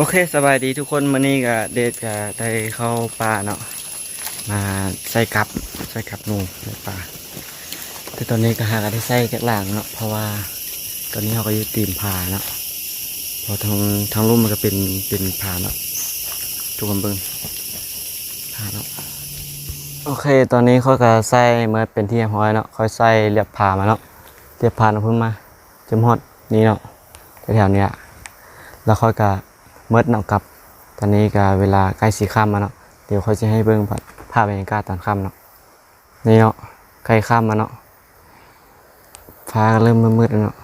โอเคสบายดีทุกคนมื้อนี้ก็เดทก็ได้เข้าป่าเนาะมาใส่กับใส่กับหนูในป่าแต่ตอนนี้ก็หากันได้ใส่จากหลังเนาะเพราะว่าตอนนี้เราก็อยู่ตีมผาเนาะพอทางทางลุ่มมันก็เป็นเป็นผาเนาะทุกคนเบิ่งผาเนาะโอเค ตอนนี้เขาก็ใส่เมื่อเป็นที่เรียบร้อยเนาะเขาใส่เรียบผามาเนาะเรียบผาเนาะพิ่นมาจมฮอดนี่เนาะแถวๆเนี้ยแล้วเขาก็ เมื่อเนาะกับ ตอนนี้ก็เวลาใกล้สีค่ำมาเนาะเดี๋ยวเขาจะให้เบิ่งภาพบรรยากาศตอนค่ำเนาะนี่เนาะใกล้ค่ำมาเนาะฟ้าเริ่มมืดๆแล้วเนาะ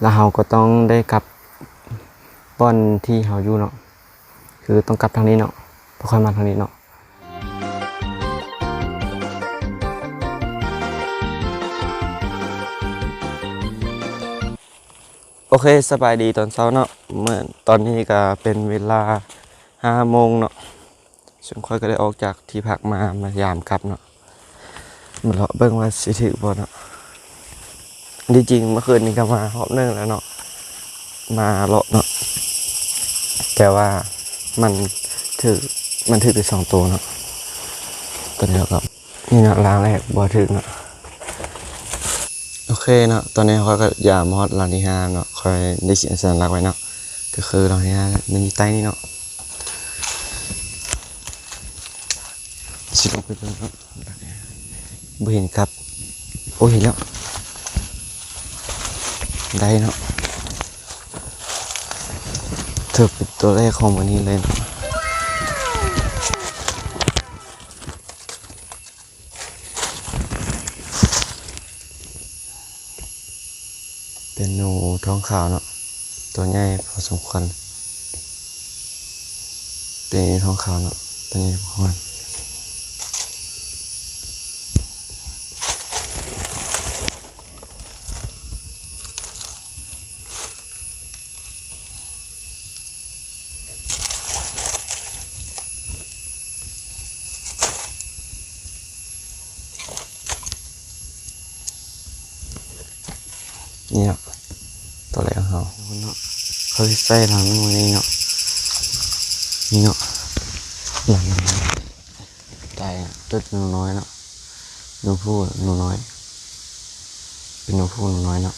แล้วเราก็ต้องได้กลับบ่อนที่เราอยู่เนาะคือต้องกลับทางนี้เนาะบ่ค่อยมาทางนี้เนาะ โอเคสบายดีตอนเช้าเนาะเมื่อตอนนี้ก็เป็นเวลาห้าโมงเนาะฉันค่อยก็ได้ออกจากที่พักมามายามกลับเนาะมาเลาะเบิ่งว่าสิถือบ่เนาะที่จริงเมื่อคืนนี้ก็มารอบหนึงแล้วเนาะมาเลาะเนาะแต่ว่ามันถือมันถือไปสองตัวเนาะตอนนี้ก็นี่เนาะล้างแรกบ่ถึงเนาะ เคเนาะตอนนี้เขาก็ยามฮอดร้านที่ห้าเนาะคอยได้เขียนสัญลักษณ์ไว้เนาะก็คือร้านที่ห้ามันอยู่ใต้นี่เนาะสิลงไปเบิ่งเนาะบ่เห็นครับ โอ้เห็นแล้ว ได้เนาะเธอเป็นตัวแรกของวันนี้เลยเนาะ เป็นหนูท้องขาวเนาะตัวใหญ่พอสมควรเป็นท้องขาวเนาะตัวใหญ่พอสมควรเนี่เนา เขาเนาะเขาใส่หลังมันนี่เนาะนี่เนาะหลังตายอะตัวหนูน้อยเนาะหนูผู้หนูน้อย เป็นหนูผู้หนูน้อยเนาะ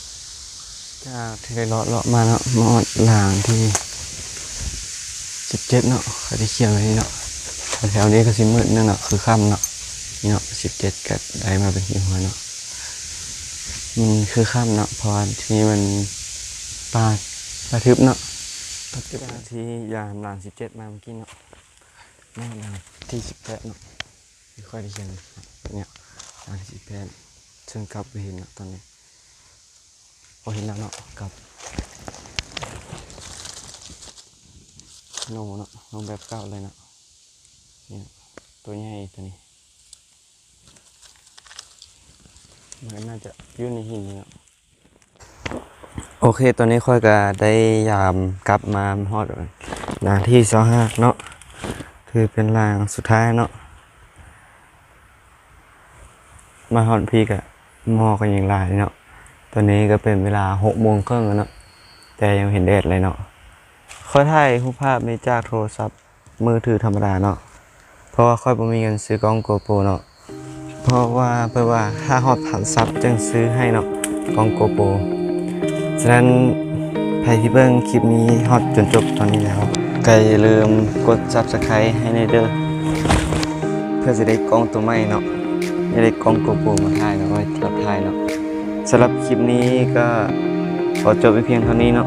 จากที่ได้เลาะเลาะมาเนาะมาอดหลางที่สิบเจ็ดเนาะเขาได้เขียนไว้นี่เนาะแถวๆนี้ก็สิมืดนั่นเนาะคือค่ำเนาะนี่เนาะสิบเจ็ดก็ได้มาเป็นหิมหัวเนาะมันคือค่ำเนาะเพราะที่นี่มัน ป่าป่าทึบเนาะปัจจุบันที่ยามหลังสิบเจ็ดมาเมื่อกี้เนาะแม่หลังที่สิบแปดเนาะไม่ค่อยได้เห็นเนี่ยหลังที่สิบแปดซึ่งกลับไปเห็นเนาะตอนนี้พอเห็นแล้วเนาะกลับโนเนาะโนแบบเก่าเลยเนาะนี่เนาะตัวใหญ่ตัวนี้มันน่าจะยู่นในหินเนาะ โอเค ตอนนี้ค่อยก็ได้ยามกลับมาฮอดราที่สองห้าเนาะ คือเป็นรางสุดท้ายเนาะ มาฮอดพีกอะมอกันอย่างไรเนาะ ตอนนี้ก็เป็นเวลาหกโมงครึ่งแล้วเนาะ แต่ยังเห็นแดดเลยเนาะค่อยถ่ายรูปภาพนี้จากโทรศัพท์มือถือธรรมดาเนาะ เพราะว่าค่อยบ่มีเงินซื้อกล้องโกโปรเนาะ เพราะว่าเพื่อว่าถ้าฮอดผ่านซับจึงซื้อให้เนาะกล้องโกโปร ฉะนั้นใครที่เบิ่งคลิปนี้ฮอตจนจบตอนนี้แล้วก็อย่าลืมกด Subscribe ให้ในเด้อเพื่อจะได้กล้องตัวใหม่เนาะจะได้กล้องโกโปรมาถ่ายเนาะไว้รับถ่ายเนาะสำหรับคลิปนี้ก็ขอจบไปเพียงเท่านี้เนาะ